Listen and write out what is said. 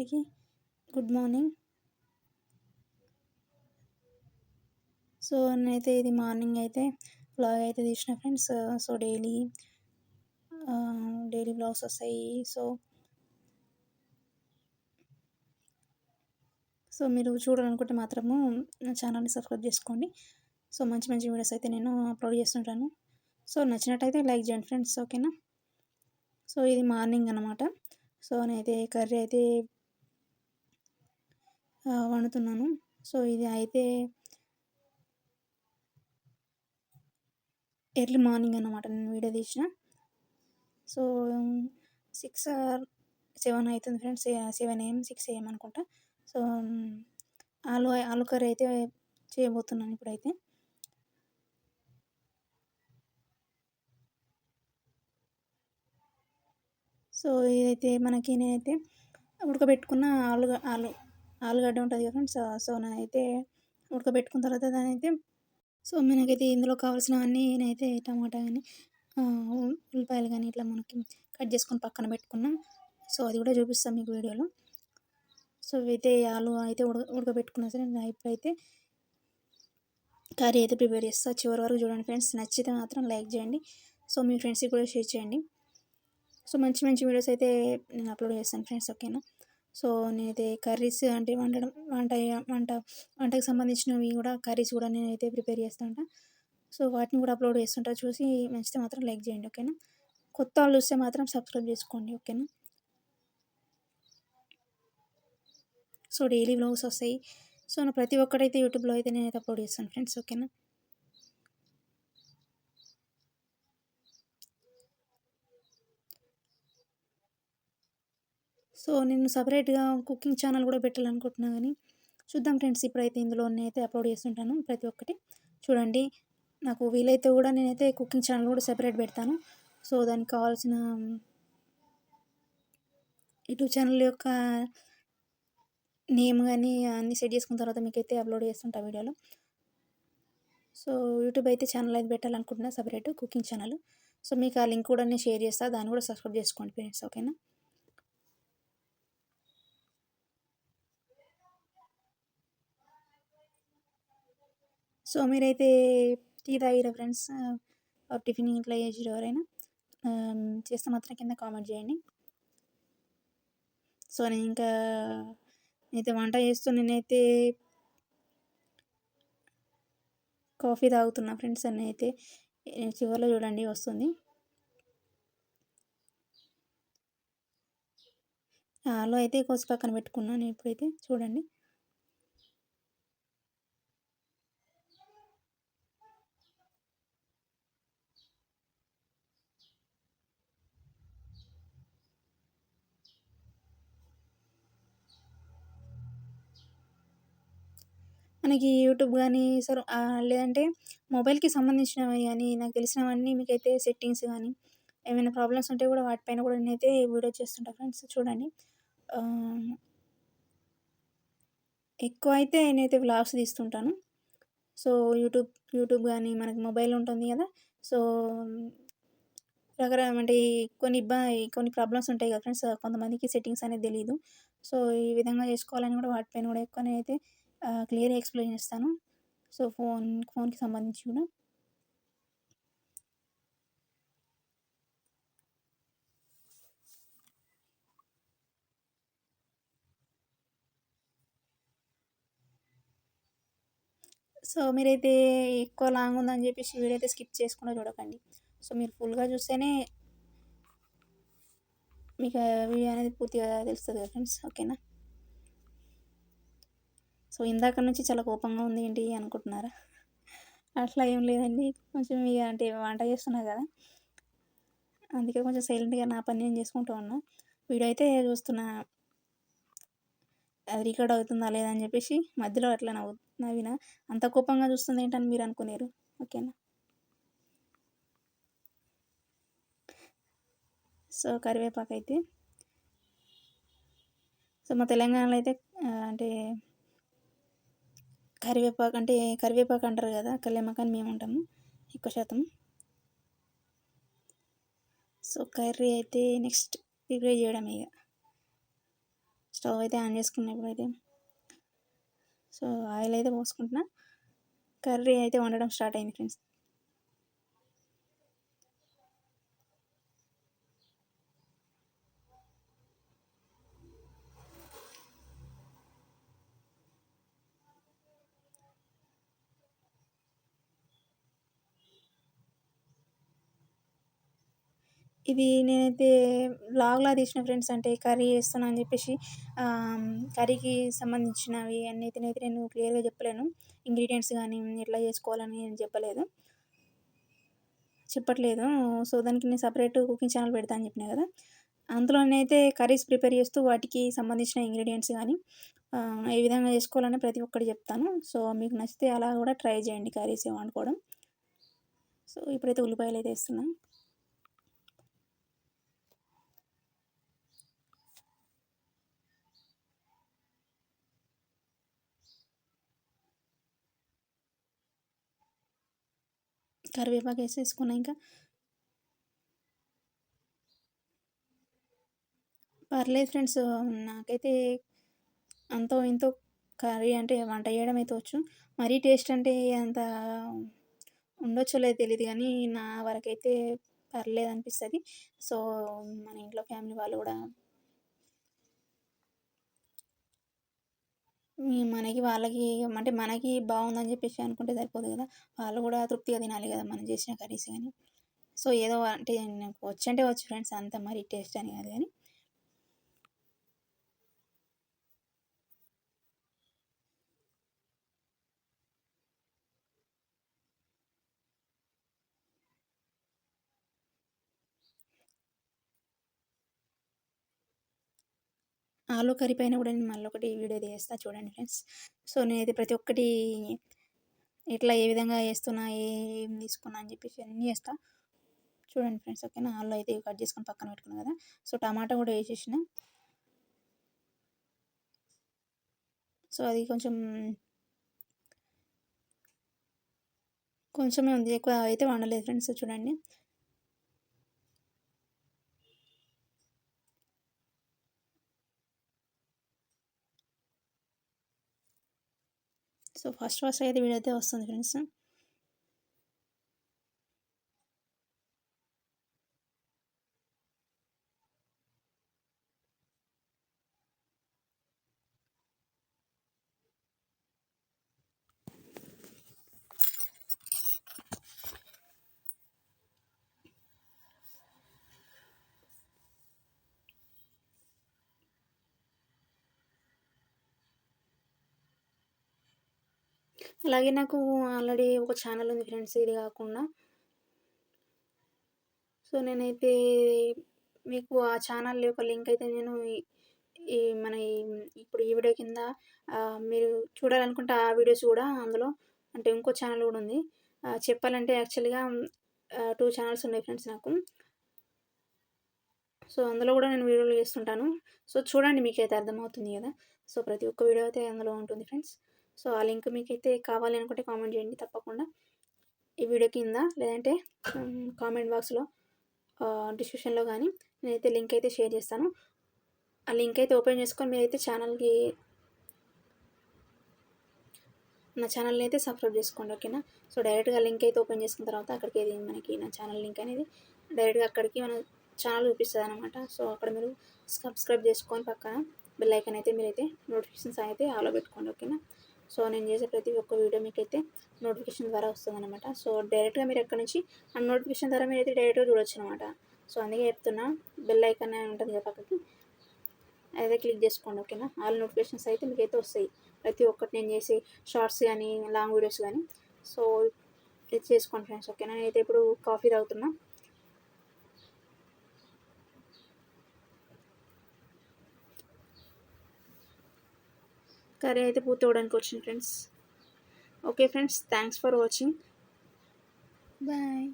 అందరికీ good morning. So నేనైతే ఇది మార్నింగ్ అయితే వ్లాగ్ అయితే తీసిన friends. So daily daily blogs వస్తాయి. సో సో మీరు చూడాలనుకుంటే మాత్రము ఛానల్ని సబ్స్క్రైబ్ చేసుకోండి. సో మంచి మంచి వీడియోస్ అయితే నేను అప్లోడ్ చేస్తుంటాను. సో నచ్చినట్టయితే లైక్ చేయండి ఫ్రెండ్స్ ఓకేనా? సో ఇది మార్నింగ్ అనమాట సో నేనైతే కర్రీ అయితే వండుతున్నాను. సో ఇది అయితే ఎర్లీ మార్నింగ్ అనమాట నేను వీడియో తీసిన. సో సిక్స్ ఆర్ సెవెన్ అవుతుంది friends. Seven A M six A M అనుకుంటా. సో ఆలు ఆలు కర్రీ అయితే చేయబోతున్నాను ఇప్పుడైతే. సో ఇదైతే మనకి నేనైతే ఉడకబెట్టుకున్న ఆలు ఆలు ఆలుగడ్డ ఉంటుంది కదా ఫ్రెండ్స్ సో నేనైతే ఉడకబెట్టుకున్న తర్వాత దాని అయితే సో మనకైతే ఇందులో కావాల్సినవన్నీ నేనైతే టమాటా కానీ ఉల్లిపాయలు కానీ ఇట్లా మనకి కట్ చేసుకొని పక్కన పెట్టుకున్నాం. సో అది కూడా చూపిస్తాను మీకు వీడియోలో. సో అయితే ఆలు అయితే ఉడక ఉడకబెట్టుకున్నా సరే ఇప్పుడైతే కర్రీ అయితే ప్రిపేర్ చేస్తా. చివరి వరకు చూడండి ఫ్రెండ్స్ నచ్చితే మాత్రం లైక్ చేయండి. సో మీ ఫ్రెండ్స్కి కూడా షేర్ చేయండి. సో మంచి మంచి వీడియోస్ అయితే నేను అప్లోడ్ చేస్తాను ఫ్రెండ్స్ ఓకేనా? సో నేనైతే కర్రీస్ అంటే వండడం వంట వంట వంటకు సంబంధించినవి కూడా కర్రీస్ కూడా నేనైతే ప్రిపేర్ చేస్తుంటా సో వాటిని కూడా అప్లోడ్ చేస్తుంటా. చూసి నచ్చితే మాత్రం లైక్ చేయండి ఓకేనా? కొత్త వాళ్ళు చూస్తే మాత్రం సబ్స్క్రైబ్ చేసుకోండి ఓకేనా? సో డైలీ బ్లాగ్స్ వస్తాయి. సో నా ప్రతి ఒక్కటైతే యూట్యూబ్లో అయితే నేనైతే అప్లోడ్ చేస్తాను ఫ్రెండ్స్ ఓకేనా? సో నేను సపరేట్గా కుకింగ్ ఛానల్ కూడా పెట్టాలనుకుంటున్నా కానీ చూద్దాం ఫ్రెండ్స్. ఇప్పుడైతే ఇందులో నేనైతే అప్లోడ్ చేస్తుంటాను ప్రతి ఒక్కటి. చూడండి నాకు వీలైతే కూడా నేనైతే కుకింగ్ ఛానల్ కూడా సెపరేట్ పెడతాను. సో దానికి కావాల్సిన యూట్యూబ్ ఛానల్ యొక్క నేమ్ కానీ అన్నీ సెట్ చేసుకున్న తర్వాత మీకైతే అప్లోడ్ చేస్తుంటా వీడియోలో. సో యూట్యూబ్ అయితే ఛానల్ అయితే పెట్టాలనుకుంటున్నా సపరేట్ కుకింగ్ ఛానల్. సో మీకు ఆ లింక్ కూడా నేను షేర్ చేస్తాను దాన్ని కూడా సబ్స్క్రైబ్ చేసుకోండి ఫ్రెండ్స్ ఓకేనా? సో మీరైతే టీ తాగిరా ఫ్రెండ్స్? టిఫిన్ ఇట్లా చేసిరు ఎవరైనా? చేస్తే మాత్రం కింద కామెంట్ చేయండి. సో నేను ఇంకా నేనైతే వంట చేస్తూ నేనైతే కాఫీ తాగుతున్నా ఫ్రెండ్స్ అని అయితే. చివరిలో చూడండి వస్తుంది. ఆలో అయితే కోసి పక్కన పెట్టుకున్నాను ఇప్పుడైతే. చూడండి. మనకి యూట్యూబ్ కానీ సరే లేదంటే మొబైల్కి సంబంధించినవి కానీ నాకు తెలిసినవన్నీ మీకైతే సెట్టింగ్స్ కానీ ఏమైనా ప్రాబ్లమ్స్ ఉంటే కూడా వాటిపైన కూడా నేనైతే వీడియో చేస్తుంటా ఫ్రెండ్స్ చూడండి. ఎక్కువ అయితే నేనైతే వ్లాగ్స్ తీస్తుంటాను. సో యూట్యూబ్ యూట్యూబ్ కానీ మనకి మొబైల్ ఉంటుంది కదా సో రకరకాల అంటే కొన్ని ఇబ్బంది కొన్ని ప్రాబ్లమ్స్ ఉంటాయి కదా ఫ్రెండ్స్ కొంతమందికి సెట్టింగ్స్ అనేది తెలియదు సో ఈ విధంగా చేసుకోవాలని కూడా వాటిపైన కూడా ఎక్కువ నేనైతే క్లియర్గా ఎక్స్ప్లెయిన్ చేస్తాను. సో ఫోన్ ఫోన్కి సంబంధించి కూడా. సో మీరైతే ఎక్కువ లాంగ్ ఉందని చెప్పేసి వీడియో అయితే స్కిప్ చేసుకుండా చూడకండి. సో మీరు ఫుల్గా చూస్తేనే మీకు వీడియో అనేది పూర్తిగా తెలుస్తుంది కదా ఫ్రెండ్స్. ఓకేనా? సో ఇందాక నుంచి చాలా కోపంగా ఉంది ఏంటి అనుకుంటున్నారా? అట్లా ఏం లేదండి. కొంచెం ఇక అంటే వంట చేస్తున్నా కదా. అందుకే కొంచెం సైలెంట్గా నా పని నేను చేసుకుంటూ ఉన్నా. వీడియో అయితే చూస్తున్నా. అది రికార్డ్ అవుతుందా లేదా అని చెప్పేసి మధ్యలో అట్లా నవ్వు నవ్విన. అంత కోపంగా చూస్తుంది ఏంటని మీరు అనుకునేరు. ఓకేనా? సో కరివేపాకు అయితే సో మా తెలంగాణలో అయితే అంటే కరివేపాకు అంటే కరివేపాకు అంటారు కదా కళ్యామాకు మేము ఉంటాము ఎక్కువ శాతం. సో కర్రీ అయితే నెక్స్ట్ ప్రిపేర్ చేయడం ఇక. స్టవ్ అయితే ఆన్ చేసుకున్నప్పుడు అయితే. సో ఆయిల్ అయితే పోసుకుంటున్నా. కర్రీ అయితే వండడం స్టార్ట్ అయింది ఫ్రెండ్స్. ఇది నేనైతే లాగ్లా తీసిన ఫ్రెండ్స్ అంటే కర్రీ చేస్తున్నా అని చెప్పేసి కర్రీకి సంబంధించినవి అన్నీ అయితే నేను క్లియర్గా చెప్పలేను. ఇంగ్రీడియంట్స్ కానీ ఎట్లా చేసుకోవాలని నేను చెప్పలేదు. చెప్పట్లేదు. సో దానికి నేను సపరేట్ కుకింగ్ ఛానల్ పెడతా అని చెప్పిన కదా. అందులోనైతే కర్రీస్ ప్రిపేర్ చేస్తూ వాటికి సంబంధించిన ఇంగ్రీడియంట్స్ కానీ ఏ విధంగా చేసుకోవాలని ప్రతి ఒక్కటి చెప్తాను. సో మీకు నచ్చితే అలా కూడా ట్రై చేయండి కర్రీస్ ఏమనుకోవడం సో ఇప్పుడైతే ఉల్లిపాయలు అయితే వేస్తున్నాను కరివేపాకు వేసేసుకున్నా ఇంకా. పర్లేదు ఫ్రెండ్స్ నాకైతే అంతో ఇంతో కర్రీ అంటే వంట చేయడం అయితే వచ్చు. మరీ టేస్ట్ అంటే అంత ఉండొచ్చో లేదు తెలియదు కానీ నా వరకైతే పర్లేదు అనిపిస్తుంది. సో మన ఇంట్లో ఫ్యామిలీ వాళ్ళు కూడా మనకి వాళ్ళకి అంటే మనకి బాగుందని చెప్పేసి అనుకుంటే సరిపోదు కదా. వాళ్ళు కూడా తృప్తిగా తినాలి కదా మనం చేసిన కర్రీస్ కానీ సో ఏదో అంటే నాకు వచ్చంటే వచ్చు ఫ్రెండ్స్ అంత మరి టేస్ట్ అని కాదు కానీ ఆలు కర్రీ పైన కూడా నేను మళ్ళీ ఒకటి వీడియో తీస్తా చూడండి ఫ్రెండ్స్. సో నేనైతే ప్రతి ఒక్కటి ఎట్లా ఏ విధంగా వేస్తున్నా ఏం తీసుకున్నా అని చెప్పేసి అన్నీ వేస్తా చూడండి ఫ్రెండ్స్ ఓకేనా? ఆలు అయితే కట్ చేసుకొని పక్కన పెట్టుకున్నాను కదా? సో టమాటా కూడా వేసేసిన. సో అది కొంచెం కొంచెమే ఉంది. ఎక్కువ అయితే వండలేదు ఫ్రెండ్స్ చూడండి. సో ఫస్ట్ ఫస్ట్ అయితే వీడైతే వస్తుంది ఫ్రెండ్స్. అలాగే నాకు ఆల్రెడీ ఒక ఛానల్ ఉంది ఫ్రెండ్స్ ఇది కాకుండా. సో నేనైతే మీకు ఆ ఛానల్ యొక్క లింక్ అయితే నేను ఈ మన ఇప్పుడు ఈ వీడియో కింద మీరు చూడాలనుకుంటే ఆ వీడియోస్ కూడా అందులో అంటే ఇంకో ఛానల్ కూడా ఉంది. చెప్పాలంటే యాక్చువల్గా టూ ఛానల్స్ ఉన్నాయి ఫ్రెండ్స్ నాకు. సో అందులో కూడా నేను వీడియోలు చేస్తుంటాను. సో చూడండి మీకైతే అర్థమవుతుంది కదా. సో ప్రతి ఒక్క వీడియో అయితే అందులో ఉంటుంది ఫ్రెండ్స్. సో ఆ లింక్ మీకు అయితే కావాలి అనుకుంటే కామెంట్ చేయండి తప్పకుండా. ఈ వీడియో కింద లేదంటే కామెంట్ బాక్స్లో డిస్క్రిప్షన్లో కానీ నేనైతే లింక్ అయితే షేర్ చేస్తాను. ఆ లింక్ అయితే ఓపెన్ చేసుకొని మీరైతే ఛానల్కి నా ఛానల్ని అయితే సబ్స్క్రైబ్ చేసుకోండి ఓకేనా? సో డైరెక్ట్గా లింక్ అయితే ఓపెన్ చేసుకున్న తర్వాత అక్కడికి మనకి నా ఛానల్ లింక్ అనేది డైరెక్ట్గా అక్కడికి మన ఛానల్ చూపిస్తుంది అనమాట సో అక్కడ మీరు సబ్స్క్రైబ్ చేసుకొని పక్కన బెల్ ఐకన్ అయితే మీరైతే నోటిఫికేషన్స్ అయితే ఆలో పెట్టుకోండి ఓకేనా? సో నేను చేసే ప్రతి ఒక్క వీడియో మీకు అయితే నోటిఫికేషన్ ద్వారా వస్తుందన్నమాట. సో డైరెక్ట్గా మీరు ఎక్కడి నుంచి ఆ నోటిఫికేషన్ ద్వారా మీరు అయితే డైరెక్ట్గా చూడొచ్చు అనమాట సో అందుకే చెప్తున్నా బెల్ ఐకన్ ఉంటుంది కదా పక్కకి అదే క్లిక్ చేసుకోండి ఓకేనా ఆల్ నోటిఫికేషన్స్ అయితే మీకు అయితే వస్తాయి. ప్రతి ఒక్కటి నేను చేసే షార్ట్స్ కానీ లాంగ్ వీడియోస్ కానీ సో ఇది చేసుకోండి ఫ్రెండ్స్ ఓకేనా నేనైతే ఇప్పుడు కాఫీ తాగుతున్నా. కర్రీ అయితే పూర్తవడానికి వచ్చింది friends. Okay friends. Thanks for watching. Bye.